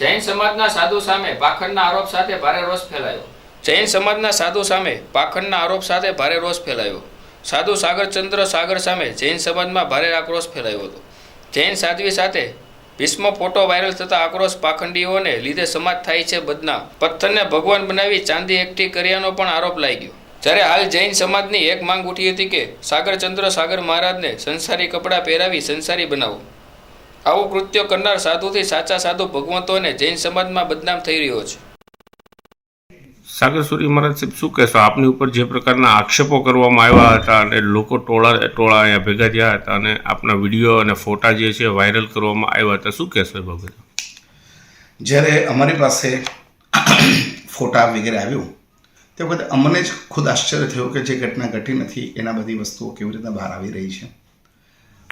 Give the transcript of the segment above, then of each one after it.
જૈન સમાજના સાધુ સામે પાખંડના આરોપ સાથે ભારે રોષ ફેલાયો. જૈન સમાજના સાધુ સામે પાખંડના આરોપ સાથે ભારે રોષ ફેલાયો. સાધુ સાગરચંદ્ર સાગર સામે જૈન સમાજમાં ભારે આક્રોશ ફેલાયો હતો. જૈન સાધ્વી સાથે ભીષ્મ ફોટો વાયરલ થતા આક્રોશ પાખંડીઓને લીધે સમાજ થાય છે બદનામ. પથ્થરને ભગવાન બનાવી ચાંદી એકઠી કર્યાનો પણ આરોપ લાગ્યો. જ્યારે હાલ જૈન સમાજની એક માંગ ઉઠી હતી કે સાગરચંદ્ર સાગર મહારાજને સંસારી કપડાં પહેરાવી સંસારી બનાવો. આવું કૃત્ય કરનાર સાધુથી સાચા સાધુ ભગવંતોને જૈન સમાજમાં બદનામ થઈ રહ્યો છે. સાગર સૂરી મહારાજ સાહેબ શું કહેશો? આપની ઉપર જે પ્રકારના આક્ષેપો કરવામાં આવ્યા હતા અને લોકો ટોળા ટોળા અહીંયા ભેગા થયા હતા અને આપના વીડિયો અને ફોટા જે છે વાયરલ કરવામાં આવ્યા હતા. શું કહેશો એ બાબતે? જ્યારે અમારી પાસે ફોટા વગેરે આવ્યું તે વખતે અમને જ ખુદ આશ્ચર્ય થયું કે જે ઘટના ઘટી નથી એના બધી વસ્તુઓ કેવી રીતના બહાર આવી રહી છે.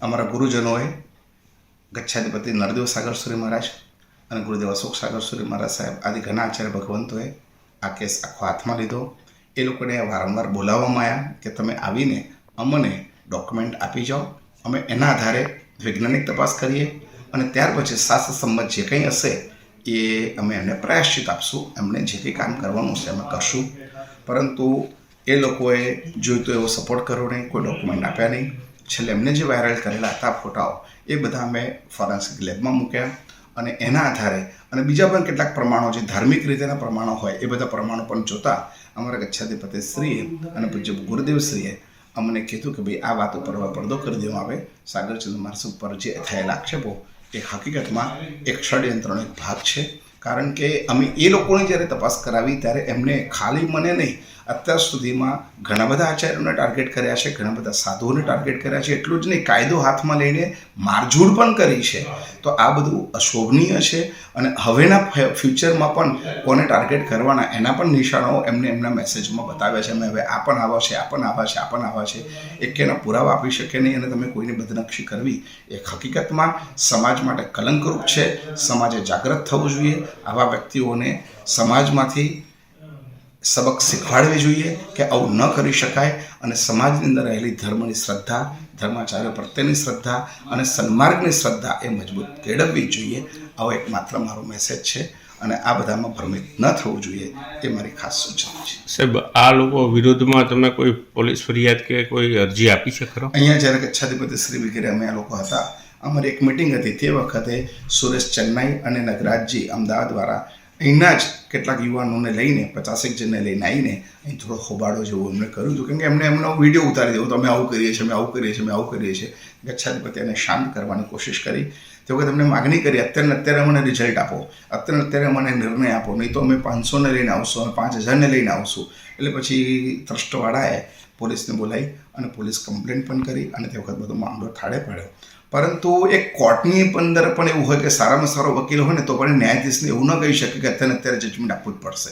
અમારા ગુરુજનોએ ગચ્છાધિપતિ નરદેવ સાગર સૂર્ય મહારાજ અને ગુરુદેવ અશોક સાગર સૂર્ય મહારાજ સાહેબ આદિ ઘણા આચાર્ય ભગવંતોએ આ કેસ આખો હાથમાં લીધો. એ લોકોને વારંવાર બોલાવવામાં આવ્યા કે તમે આવીને અમને ડોક્યુમેન્ટ આપી જાઓ. અમે એના આધારે વૈજ્ઞાનિક તપાસ કરીએ અને ત્યાર પછી શાસ્ત્ર સંમત જે કંઈ હશે એ અમે એમને પ્રયાશ્ચિત આપશું. એમને જે કંઈ કામ કરવાનું હશે અમે કરશું. પરંતુ એ લોકોએ જોઈતો એવો સપોર્ટ કર્યો નહીં, કોઈ ડોક્યુમેન્ટ આપ્યા નહીં. છેલ્લે એમને જે વાયરલ કરેલા હતા ફોટાઓ એ બધા અમે ફોરેન્સિક લેબમાં મૂક્યા અને એના આધારે અને બીજા પણ કેટલાક પ્રમાણો જે ધાર્મિક રીતેના પ્રમાણો હોય, એ બધા પ્રમાણો પણ જોતા અમારા ગચ્છાધિપતિ શ્રીએ અને પૂજ્ય ગુરુદેવ શ્રીએ અમને કીધું કે ભાઈ આ વાત ઉપર હવે પડદો કરી દેવામાં આવે. સાગરચંદ્ર માર્સ ઉપર જે થયેલા આક્ષેપો, એ હકીકતમાં એક ષડયંત્રનો એક ભાગ છે. કારણ કે અમે એ લોકોની જ્યારે તપાસ કરાવી ત્યારે એમને ખાલી મને નહીં અત્યાર સુધીમાં ઘણા બધા આચાર્યોને ટાર્ગેટ કર્યા છે, ઘણા બધા સાધુઓને ટાર્ગેટ કર્યા છે, એટલું જ નહીં, કાયદો હાથમાં લઈને મારઝૂડ પણ કરી છે. તો આ બધું અશોભનીય છે અને હવેના ફ્યુચરમાં પણ કોને ટાર્ગેટ કરવાના એના પણ નિશાનો એમને એમના મેસેજમાં બતાવ્યા છે. અમે હવે આ પણ આવા છે, આ પણ આવા છે, આ પણ આવા છે. એક એના પુરાવા આપી શકે નહીં અને તમે કોઈને બદનક્ષી કરવી, એ હકીકતમાં સમાજ માટે કલંકરૂપ છે. સમાજે જાગૃત થવું જોઈએ. આવા વ્યક્તિઓને સમાજમાંથી સબક શીખવાડવી જોઈએ કે આવું ન કરી શકાય અને સમાજની અંદર રહેલી ધર્મની શ્રદ્ધા ધર્માચાર્ય પ્રત્યેની શ્રદ્ધા અને સન્માર્ગની શ્રદ્ધા એ મજબૂત કેળવવી જોઈએ. આવો એક માત્ર મારો મેસેજ છે અને આ બધામાં ભ્રમિત ન થવું જોઈએ એ મારી ખાસ સૂચના છે. સાહેબ આ લોકો વિરોધમાં તમે કોઈ પોલીસ ફરિયાદ કે કોઈ અરજી આપી છે ખરો? અહીંયા જ્યારે કચ્છાધિપતિ શ્રી વગેરે અમે આ લોકો હતા અમારી એક મિટિંગ હતી તે વખતે સુરેશ ચેન્નાઈ અને નગરાજજી અમદાવાદ દ્વારા અહીંના જ કેટલાક યુવાનોને લઈને પચાસેક જણને લઈને આવીને અહીં થોડો ખોબાડો જેવું એમણે કર્યું હતું. કેમ કે એમને એમનો વીડિયો ઉતારી દેવો તો અમે આવું કરીએ છીએ, અમે આવું કરીએ છીએ, અમે આવું કરીએ છીએ. ગચ્છાધિપતિ એને શાંત કરવાની કોશિશ કરી. તે વખતે અમને માગણી કરી અત્યારે અત્યારે મને રિઝલ્ટ આપો. અત્યારે અત્યારે મને નિર્ણય આપો. નહીં તો અમે પાંચસોને લઈને આવશું અમે પાંચ હજારને લઈને આવશું. એટલે પછી ટ્રસ્ટવાળાએ પોલીસને બોલાવી અને પોલીસ કમ્પ્લેન પણ કરી અને તે વખત બધો મામલો થાળે પડ્યો. પરંતુ એક કોર્ટની અંદર પણ એવું હોય કે સારામાં સારો વકીલ હોય ને તો પણ ન્યાયાધીશને એવું ન કહી શકે કે અત્યારે અત્યારે જજમેન્ટ આપવું જ પડશે.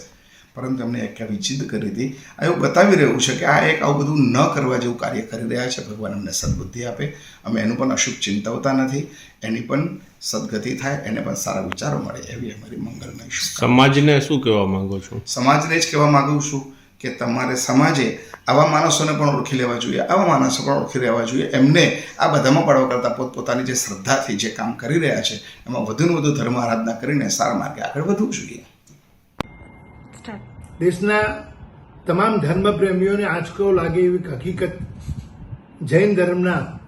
પરંતુ એમને એક વિચિત કરી હતી. આ એવું બતાવી રહ્યું છે કે આ એક આવું બધું ન કરવા જેવું કાર્ય કરી રહ્યા છે. ભગવાન અમને સદબુદ્ધિ આપે. અમે એનું પણ અશુભ ચિંતવતા નથી. એની પણ સદગતિ થાય. એને પણ સારા વિચારો મળે એવી અમારી મંગલમય. સમાજને શું કહેવા માંગો છો? સમાજને જ કહેવા માગું છું કે તમારે સમાજે આવા માણસોને પણ ઓળખી લેવા જોઈએ. આવા માણસો પણ ઓળખી લેવા જોઈએ. એમને આ બધામાં પડવા કરતાં પોતપોતાની જે શ્રદ્ધાથી જે કામ કરી રહ્યા છે એમાં વધુને વધુ ધર્મ આરાધના કરીને સારા માર્ગે આગળ વધવું જોઈએ. દેશના તમામ ધર્મપ્રેમીઓને આંચકો લાગે એવી હકીકત જૈન ધર્મના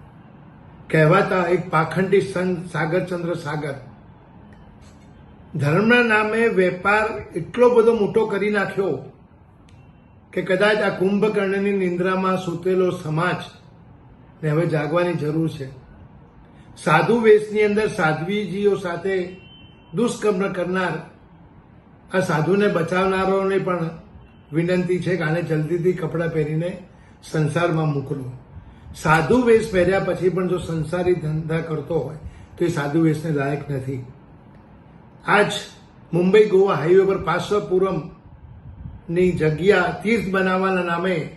કહેવાતા એક પાખંડી સંત સાગરચંદ્ર સાગર. ધર્મના નામે વેપાર એટલો બધો મોટો કરી નાખ્યો કે કદાચ આ કુંભકર્ણની નિંદ્રામાં સૂતેલો સમાજ ને હવે જાગવાની જરૂર છે. સાધુ વેશની અંદર સાધ્વીજીઓ સાથે દુષ્કર્મ કરનાર આ સાધુને બચાવનારાઓને પણ વિનંતી છે કે આને જલ્દીથી કપડાં પહેરીને સંસારમાં મોકલો સાધુ વેશ પહેર્યા પછી પણ જો સંસારી ધંધા કરતો હોય, તો એ સાધુ વેશને લાયક નથી. આજ મુંબઈ ગોવા હાઈવે પર પાર્શ્વપુરમની જગ્યા તીર્થ બનાવવાના નામે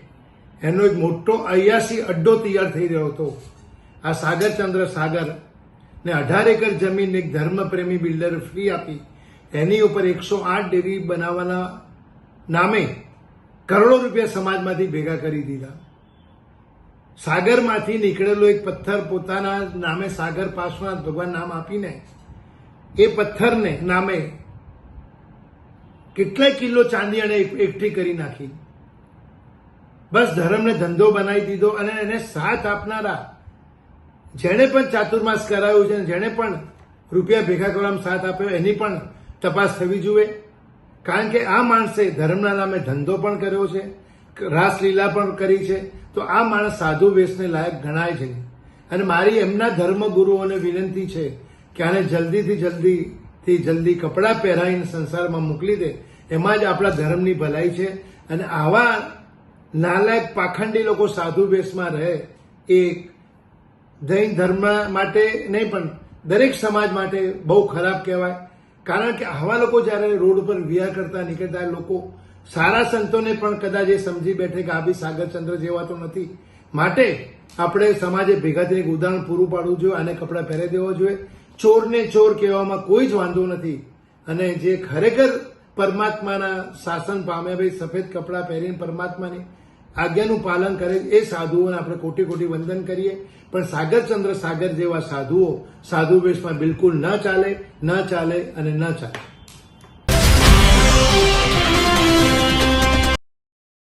એનો એક મોટો અયાસી અડ્ડો તૈયાર થઈ રહ્યો હતો. આ સાગરચંદ્ર સાગર ને અઢાર એકર જમીન એક ધર્મપ્રેમી બિલ્ડર ફ્રી આપી એની ઉપર એકસો આઠ ડેરી બનાવવાના નામે કરોડો રૂપિયા સમાજમાંથી ભેગા કરી દીધા. સાગરમાંથી નીકળેલો એક પથ્થર પોતાના નામે સાગર પાસવાન ભગવાન નામ આપીને એ પથ્થરને નામે કેટલાય કિલો ચાંદી અને એકઠી કરી નાખી. બસ ધર્મને ધંધો બનાવી દીધો અને એને સાથ આપનારા જેણે પણ ચાતુર્માસ કરાયું છે જેણે પણ રૂપિયા ભેગા કરવામાં સાથ આપ્યો, એની પણ તપાસ થવી જોઈએ. કારણ કે આ માણસે ધર્મના નામે ધંધો પણ કર્યો છે, રાસલીલા પણ કરી છે. તો આ માણસ સાધુ વેશને લાયક ગણાય છે. અને મારી એમના ધર્મગુરુઓને વિનંતી છે કે આને જલ્દીથી જલ્દીથી જલ્દી કપડાં પહેરાવીને સંસારમાં મોકલી દે. એમાં જ આપણા ધર્મની ભલાઈ છે. અને આવા નાલાયક પાખંડી લોકો સાધુ વેશમાં રહે એ જૈન ધર્મ માટે નહીં પણ દરેક સમાજ માટે બહુ ખરાબ કહેવાય. કારણ કે આવા લોકો જ્યારે રોડ ઉપર વિહાર કરતા નીકળતા લોકો, સારા સંતોને પણ કદાચ એ સમજી બેઠે કે આ બી સાગરચંદ્ર જેવા તો નથી. માટે આપણે સમાજે ભેગા થઈને ઉદાહરણ પૂરું પાડવું જોઈએ અને કપડાં પહેરી દેવા જોઈએ. ચોરને ચોર કહેવામાં કોઈ જ વાંધો નથી. અને જે ખરેખર પરમાત્માના શાસન પામે ભાઈ સફેદ કપડાં પહેરીને પરમાત્માની આજ્ઞાનું પાલન કરે એ સાધુઓને આપણે કોટી કોટી વંદન કરીએ. પણ સાગરચંદ્ર સાગર જેવા સાધુઓ સાધુ વેશમાં બિલકુલ ન ચાલે ન ચાલે અને ન ચાલે.